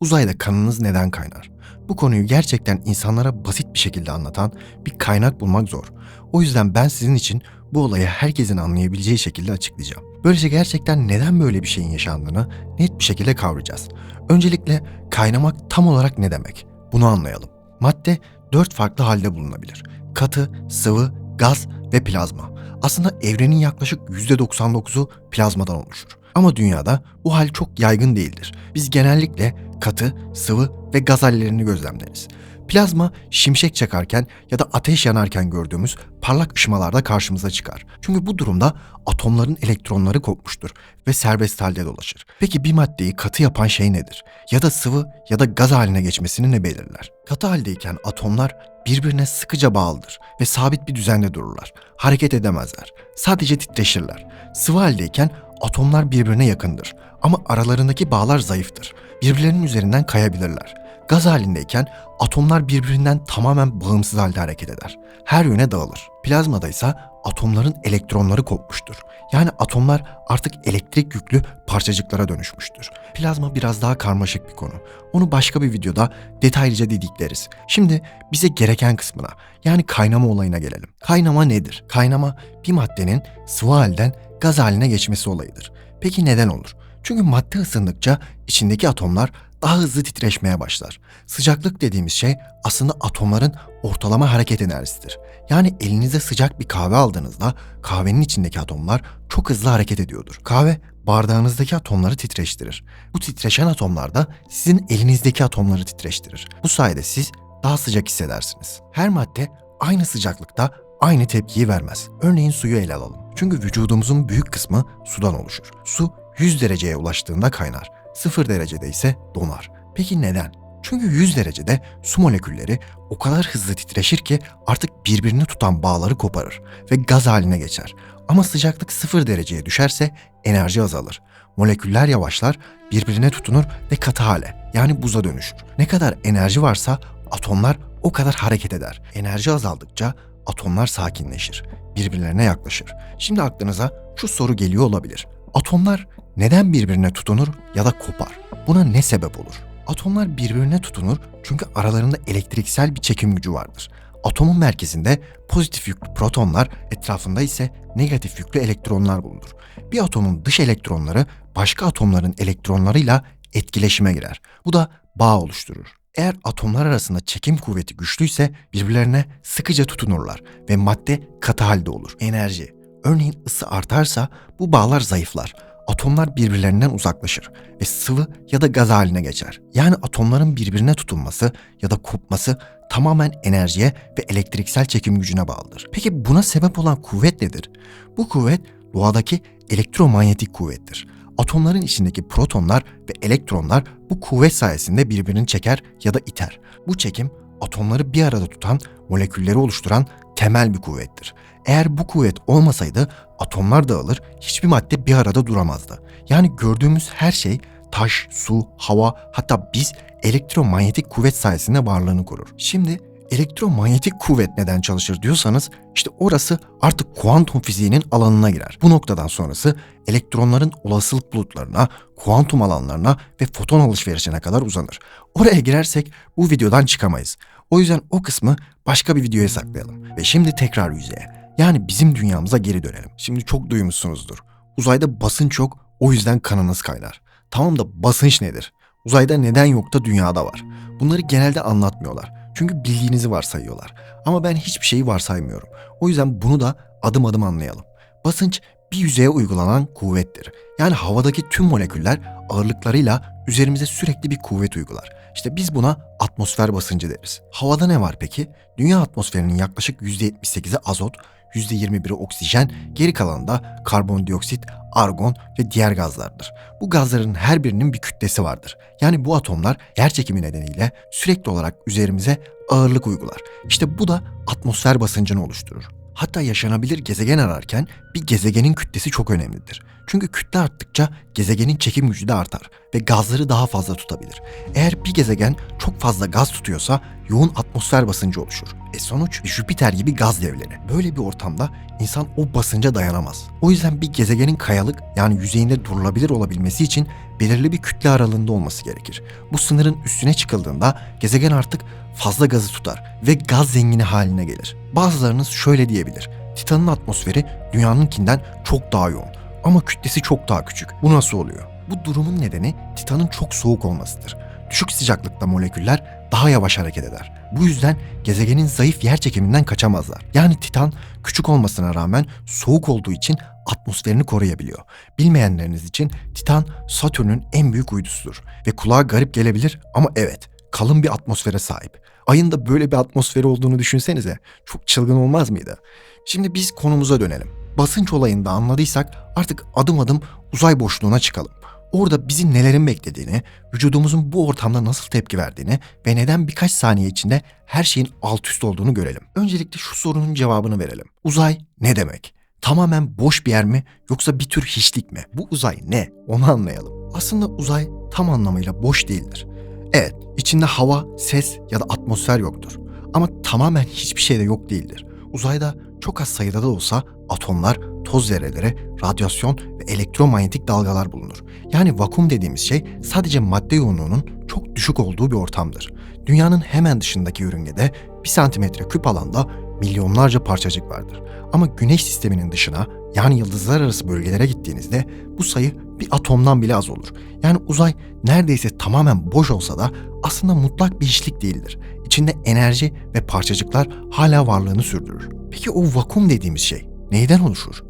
Uzayda kanınız neden kaynar? Bu konuyu gerçekten insanlara basit bir şekilde anlatan bir kaynak bulmak zor. O yüzden ben sizin için bu olayı herkesin anlayabileceği şekilde açıklayacağım. Böylece gerçekten neden böyle bir şeyin yaşandığını net bir şekilde kavrayacağız. Öncelikle kaynamak tam olarak ne demek? Bunu anlayalım. Madde dört farklı halde bulunabilir. Katı, sıvı, gaz ve plazma. Aslında evrenin yaklaşık %99'u plazmadan oluşur. Ama dünyada bu hal çok yaygın değildir. Biz genellikle katı, sıvı ve gaz hallerini gözlemleriz. Plazma şimşek çakarken ya da ateş yanarken gördüğümüz parlak ışımalarda karşımıza çıkar. Çünkü bu durumda atomların elektronları kopmuştur ve serbest halde dolaşır. Peki bir maddeyi katı yapan şey nedir? Ya da sıvı ya da gaz haline geçmesini ne belirler? Katı haldeyken atomlar birbirine sıkıca bağlıdır ve sabit bir düzende dururlar. Hareket edemezler. Sadece titreşirler. Sıvı haldeyken atomlar birbirine yakındır ama aralarındaki bağlar zayıftır. Birbirlerinin üzerinden kayabilirler. Gaz halindeyken atomlar birbirinden tamamen bağımsız halde hareket eder. Her yöne dağılır. Plazmada ise atomların elektronları kopmuştur. Yani atomlar artık elektrik yüklü parçacıklara dönüşmüştür. Plazma biraz daha karmaşık bir konu. Onu başka bir videoda detaylıca dedikleriz. Şimdi bize gereken kısmına yani kaynama olayına gelelim. Kaynama nedir? Kaynama bir maddenin sıvı halden gaz haline geçmesi olayıdır. Peki neden olur? Çünkü madde ısındıkça içindeki atomlar daha hızlı titreşmeye başlar. Sıcaklık dediğimiz şey aslında atomların ortalama hareket enerjisidir. Yani elinize sıcak bir kahve aldığınızda kahvenin içindeki atomlar çok hızlı hareket ediyordur. Kahve bardağınızdaki atomları titreştirir. Bu titreşen atomlar da sizin elinizdeki atomları titreştirir. Bu sayede siz daha sıcak hissedersiniz. Her madde aynı sıcaklıkta aynı tepkiyi vermez. Örneğin suyu ele alalım. Çünkü vücudumuzun büyük kısmı sudan oluşur. Su 100 dereceye ulaştığında kaynar. 0 derecede ise donar. Peki neden? Çünkü 100 derecede su molekülleri o kadar hızlı titreşir ki artık birbirini tutan bağları koparır ve gaz haline geçer. Ama sıcaklık 0 dereceye düşerse enerji azalır. Moleküller yavaşlar, birbirine tutunur ve katı hale yani buza dönüşür. Ne kadar enerji varsa atomlar o kadar hareket eder. Enerji azaldıkça atomlar sakinleşir, birbirlerine yaklaşır. Şimdi aklınıza şu soru geliyor olabilir. Atomlar neden birbirine tutunur ya da kopar? Buna ne sebep olur? Atomlar birbirine tutunur çünkü aralarında elektriksel bir çekim gücü vardır. Atomun merkezinde pozitif yüklü protonlar, etrafında ise negatif yüklü elektronlar bulunur. Bir atomun dış elektronları başka atomların elektronlarıyla etkileşime girer. Bu da bağ oluşturur. Eğer atomlar arasında çekim kuvveti güçlüyse birbirlerine sıkıca tutunurlar ve madde katı halde olur. Enerji, örneğin ısı artarsa bu bağlar zayıflar. Atomlar birbirlerinden uzaklaşır ve sıvı ya da gaz haline geçer. Yani atomların birbirine tutunması ya da kopması tamamen enerjiye ve elektriksel çekim gücüne bağlıdır. Peki buna sebep olan kuvvet nedir? Bu kuvvet doğadaki elektromanyetik kuvvettir. Atomların içindeki protonlar ve elektronlar bu kuvvet sayesinde birbirini çeker ya da iter. Bu çekim atomları bir arada tutan, molekülleri oluşturan temel bir kuvvettir. Eğer bu kuvvet olmasaydı atomlar dağılır, hiçbir madde bir arada duramazdı. Yani gördüğümüz her şey taş, su, hava hatta biz elektromanyetik kuvvet sayesinde varlığını korur. Şimdi elektromanyetik kuvvet neden çalışır diyorsanız işte orası artık kuantum fiziğinin alanına girer. Bu noktadan sonrası elektronların olasılık bulutlarına, kuantum alanlarına ve foton alışverişine kadar uzanır. Oraya girersek bu videodan çıkamayız. O yüzden o kısmı başka bir videoya saklayalım. Ve şimdi tekrar yüzeye. Yani bizim dünyamıza geri dönelim. Şimdi çok duymuşsunuzdur. Uzayda basınç yok, o yüzden kanınız kaynar. Tamam da basınç nedir? Uzayda neden yok da dünyada var? Bunları genelde anlatmıyorlar. Çünkü bildiğinizi varsayıyorlar. Ama ben hiçbir şeyi varsaymıyorum. O yüzden bunu da adım adım anlayalım. Basınç bir yüzeye uygulanan kuvvettir. Yani havadaki tüm moleküller ağırlıklarıyla üzerimize sürekli bir kuvvet uygular. İşte biz buna atmosfer basıncı deriz. Havada ne var peki? Dünya atmosferinin yaklaşık %78'i azot, %21'i oksijen, geri kalanı da karbondioksit, argon ve diğer gazlardır. Bu gazların her birinin bir kütlesi vardır. Yani bu atomlar yer çekimi nedeniyle sürekli olarak üzerimize ağırlık uygular. İşte bu da atmosfer basıncını oluşturur. Hatta yaşanabilir gezegen ararken bir gezegenin kütlesi çok önemlidir. Çünkü kütle arttıkça gezegenin çekim gücü de artar ve gazları daha fazla tutabilir. Eğer bir gezegen çok fazla gaz tutuyorsa yoğun atmosfer basıncı oluşur. E sonuç Jüpiter gibi gaz devleri. Böyle bir ortamda insan o basınca dayanamaz. O yüzden bir gezegenin kayalık yani yüzeyinde durulabilir olabilmesi için belirli bir kütle aralığında olması gerekir. Bu sınırın üstüne çıkıldığında gezegen artık fazla gazı tutar ve gaz zengini haline gelir. Bazılarınız şöyle diyebilir. Titan'ın atmosferi dünyanınkinden çok daha yoğun ama kütlesi çok daha küçük. Bu nasıl oluyor? Bu durumun nedeni Titan'ın çok soğuk olmasıdır. Düşük sıcaklıkta moleküller daha yavaş hareket eder. Bu yüzden gezegenin zayıf yer çekiminden kaçamazlar. Yani Titan küçük olmasına rağmen soğuk olduğu için atmosferini koruyabiliyor. Bilmeyenleriniz için Titan Satürn'ün en büyük uydusudur ve kulağa garip gelebilir ama evet kalın bir atmosfere sahip. Ayın da böyle bir atmosferi olduğunu düşünsenize. Çok çılgın olmaz mıydı? Şimdi biz konumuza dönelim. Basınç olayında anladıysak artık adım adım uzay boşluğuna çıkalım. Orada bizi nelerin beklediğini, vücudumuzun bu ortamda nasıl tepki verdiğini ve neden birkaç saniye içinde her şeyin alt üst olduğunu görelim. Öncelikle şu sorunun cevabını verelim. Uzay ne demek? Tamamen boş bir yer mi yoksa bir tür hiçlik mi? Bu uzay ne? Onu anlayalım. Aslında uzay tam anlamıyla boş değildir. Evet, içinde hava, ses ya da atmosfer yoktur. Ama tamamen hiçbir şey de yok değildir. Uzayda çok az sayıda da olsa atomlar, toz zerreleri, radyasyon ve elektromanyetik dalgalar bulunur. Yani vakum dediğimiz şey sadece madde yoğunluğunun çok düşük olduğu bir ortamdır. Dünyanın hemen dışındaki yörüngede 1 santimetre küp alanda milyonlarca parçacık vardır. Ama güneş sisteminin dışına yani yıldızlar arası bölgelere gittiğinizde bu sayı bir atomdan bile az olur. Yani uzay neredeyse tamamen boş olsa da aslında mutlak bir hiçlik değildir. İçinde enerji ve parçacıklar hala varlığını sürdürür. Peki o vakum dediğimiz şey neyden oluşur?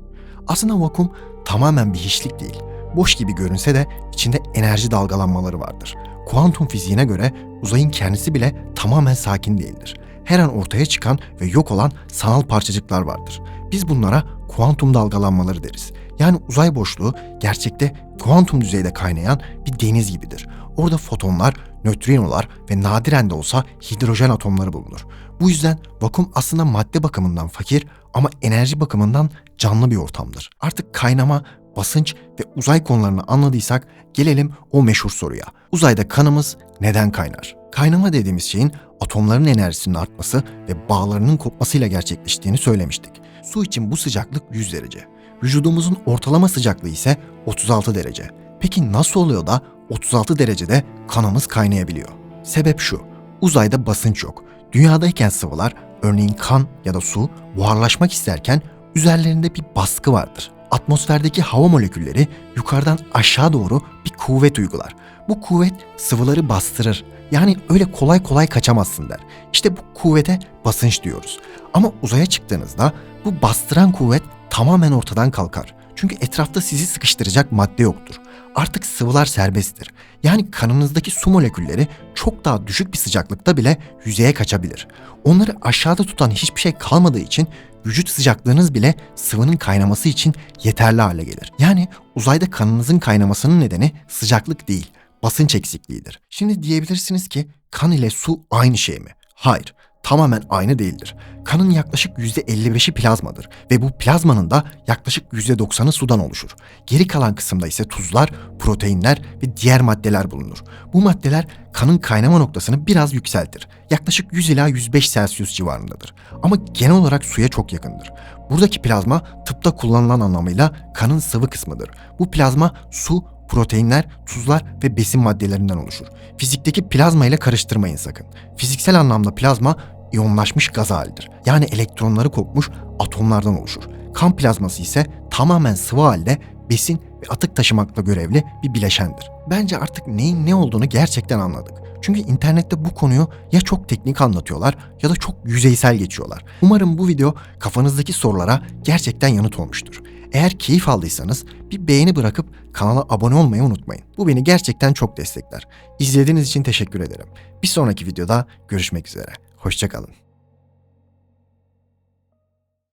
Aslında vakum tamamen bir hiçlik değil. Boş gibi görünse de içinde enerji dalgalanmaları vardır. Kuantum fiziğine göre uzayın kendisi bile tamamen sakin değildir. Her an ortaya çıkan ve yok olan sanal parçacıklar vardır. Biz bunlara kuantum dalgalanmaları deriz. Yani uzay boşluğu gerçekte kuantum düzeyde kaynayan bir deniz gibidir. Orada fotonlar, nötrinolar ve nadiren de olsa hidrojen atomları bulunur. Bu yüzden vakum aslında madde bakımından fakir ama enerji bakımından canlı bir ortamdır. Artık kaynama, basınç ve uzay konularını anladıysak gelelim o meşhur soruya. Uzayda kanımız neden kaynar? Kaynama dediğimiz şeyin atomların enerjisinin artması ve bağlarının kopmasıyla gerçekleştiğini söylemiştik. Su için bu sıcaklık 100 derece. Vücudumuzun ortalama sıcaklığı ise 36 derece. Peki nasıl oluyor da 36 derecede kanımız kaynayabiliyor? Sebep şu. Uzayda basınç yok. Dünyadayken sıvılar, örneğin kan ya da su buharlaşmak isterken üzerlerinde bir baskı vardır. Atmosferdeki hava molekülleri yukarıdan aşağı doğru bir kuvvet uygular. Bu kuvvet sıvıları bastırır. Yani öyle kolay kolay kaçamazsın der. İşte bu kuvvete basınç diyoruz. Ama uzaya çıktığınızda bu bastıran kuvvet tamamen ortadan kalkar. Çünkü etrafta sizi sıkıştıracak madde yoktur. Artık sıvılar serbesttir. Yani kanınızdaki su molekülleri çok daha düşük bir sıcaklıkta bile yüzeye kaçabilir. Onları aşağıda tutan hiçbir şey kalmadığı için vücut sıcaklığınız bile sıvının kaynaması için yeterli hale gelir. Yani uzayda kanınızın kaynamasının nedeni sıcaklık değil, basınç eksikliğidir. Şimdi diyebilirsiniz ki kan ile su aynı şey mi? Hayır tamamen aynı değildir. Kanın yaklaşık %55'i plazmadır ve bu plazmanın da yaklaşık %90'ı sudan oluşur. Geri kalan kısımda ise tuzlar, proteinler ve diğer maddeler bulunur. Bu maddeler kanın kaynama noktasını biraz yükseltir. Yaklaşık 100 ila 105 Celsius civarındadır. Ama genel olarak suya çok yakındır. Buradaki plazma tıpta kullanılan anlamıyla kanın sıvı kısmıdır. Bu plazma su, proteinler, tuzlar ve besin maddelerinden oluşur. Fizikteki plazma ile karıştırmayın sakın. Fiziksel anlamda plazma iyonlaşmış gaz halidir. Yani elektronları kopmuş atomlardan oluşur. Kan plazması ise tamamen sıvı halde besin ve atık taşımakla görevli bir bileşendir. Bence artık neyin ne olduğunu gerçekten anladık. Çünkü internette bu konuyu ya çok teknik anlatıyorlar ya da çok yüzeysel geçiyorlar. Umarım bu video kafanızdaki sorulara gerçekten yanıt olmuştur. Eğer keyif aldıysanız bir beğeni bırakıp kanala abone olmayı unutmayın. Bu beni gerçekten çok destekler. İzlediğiniz için teşekkür ederim. Bir sonraki videoda görüşmek üzere. Hoşçakalın.